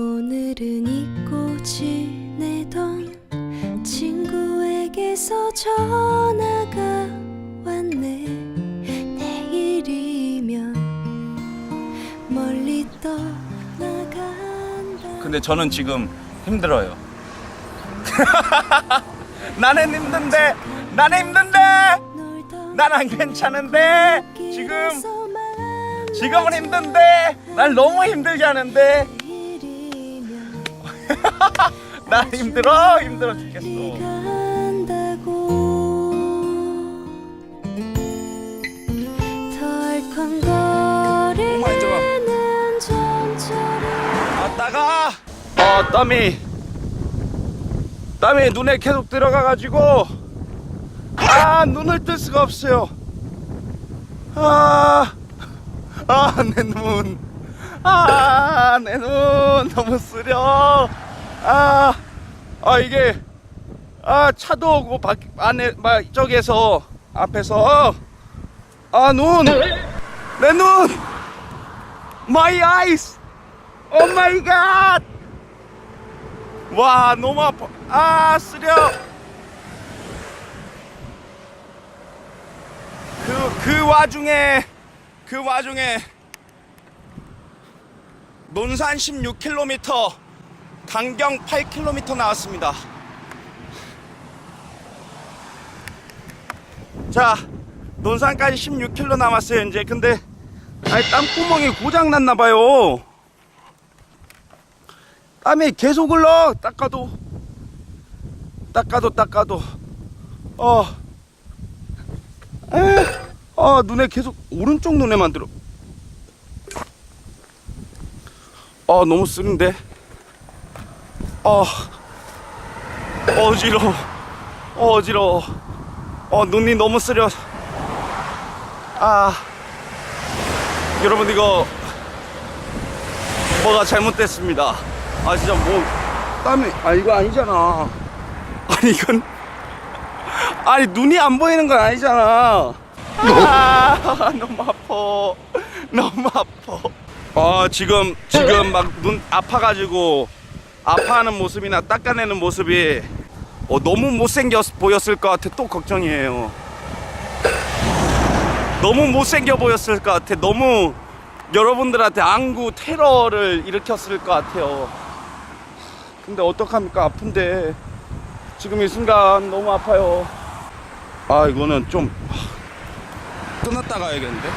오늘은 잊고 지내던 친구에게서 전화가 왔네 내일이면 멀리 떠나간다 근데 저는 지금 힘들어요. 나는 힘든데, 나는 힘든데, 나는 괜찮은데, 지금, 지금은 힘든데, 난 너무 힘들게 하는데, 나 힘들어, 힘들어 죽겠어. 점처럼 아따가! 어 땀이. 땀이 눈에 계속 들어가가지고. 아 눈을 뜰 수가 없어요. 아 아 내 눈 아 내 눈. 너무 쓰려 아, 아 이게 아 차도 오고 밖 안에 막 저기에서 앞에서 아 눈 내 눈 마이 아이스 오 마이 갓! 와, 너무 아파. 아, 쓰려. 그, 그 와중에, 그 와중에, 논산 16km, 강경 8km 나왔습니다. 자, 논산까지 16km 남았어요, 이제. 근데, 아니, 땀구멍이 고장났나봐요. 땀이 계속 흘러! 닦아도. 닦아도 닦아도. 어, 에, 아 눈에 계속 오른쪽 눈에만 들어. 아 너무 쓰는데 아 어지러워. 어지러워. 어 눈이 너무 쓰려. 아 여러분 이거 뭐가 잘못됐습니다. 아 진짜 뭐 땀이 아 이거 아니잖아. 아니 이건 아니 눈이 안 보이는 건 아니잖아. 아 너무 아파. 너무 아파. 아 지금 지금 막 눈 아파가지고 아파하는 모습이나 닦아내는 모습이 어, 너무 못생겨 보였을 것 같아. 또 걱정이에요. 너무 못생겨 보였을 것 같아. 너무 여러분들한테 안구 테러를 일으켰을 것 같아요. 근데 어떡합니까? 아픈데. 지금 이 순간 너무 아파요. 아 이거는 좀 끊었다 가야겠는데